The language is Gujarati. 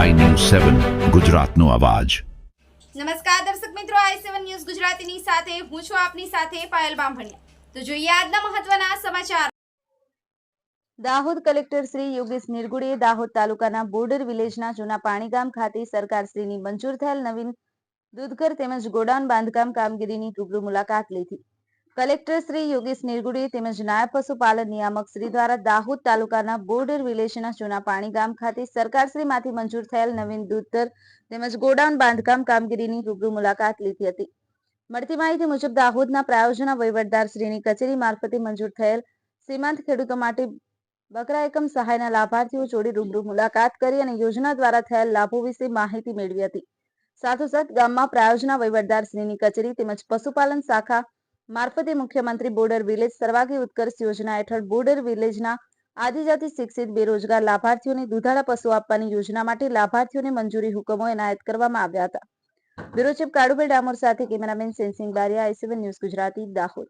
સેવન ગુજરાતનો અવાજ. નમસ્કાર દર્શક મિત્રો આઈ સેવન ન્યૂઝ ગુજરાતીની સાથે હું છું આપની સાથે પાયલ બામભણિયા. તો જોઈએ આજના મહત્વના સમાચાર. દાહોદ કલેક્ટર શ્રી યોગેશ નિર્ગુડે દાહોદ તાલુકાના બોર્ડર વિલેજના જૂના પાણીગામ ખાતે સરકારશ્રીની મંજૂર થયેલ નવીન દૂધઘર તેમજ ગોડાઉન બાંધકામ કામગીરીની રૂબરૂ મુલાકાત લીધી. કલેક્ટર શ્રી યોગેશ નિર્ગુડી તેમજ નાયબ પશુપાલન નિયામક શ્રી દ્વારા દાહોદ તાલુકાના બોર્ડર વિલેજના જૂના પાણીગામ ખાતે સરકારશ્રીમાંથી મંજૂર થયેલ નવીન દૂધઘર તેમજ ગોડાઉન બાંધકામ કામગીરીની રૂબરૂ મુલાકાત લીધી હતી. મળતી માહિતી મુજબ દાહોદના પ્રાયોજના વહીવટદાર શ્રીની કચેરી મારફતે મંજૂર થયેલ સીમાંત ખેડૂતો માટે બકરા એકમ સહાયના લાભાર્થીઓ જોડે રૂબરૂ મુલાકાત કરી અને યોજના દ્વારા થયેલ લાભો વિશે માહિતી મેળવી હતી. સાથોસાથ ગામમાં પ્રાયોજના વહીવટદાર શ્રીની કચેરી તેમજ પશુપાલન શાખા મારફતે મુખ્યમંત્રી બોર્ડર વિલેજ સર્વાગી ઉત્કર્ષ યોજના હેઠળ બોર્ડર વિલેજના આદિજાતિ શિક્ષિત બેરોજગાર લાભાર્થીઓને દુધાળા પશુ આપવાની યોજના માટે લાભાર્થીઓને મંજૂરી હુકમો એનાયત કરવામાં આવ્યા હતા. બ્યુરો ચીફ કાળુભાઈ ડામોર સાથે cameraman Sensing Bariya I C one news Gujarati, Dahod.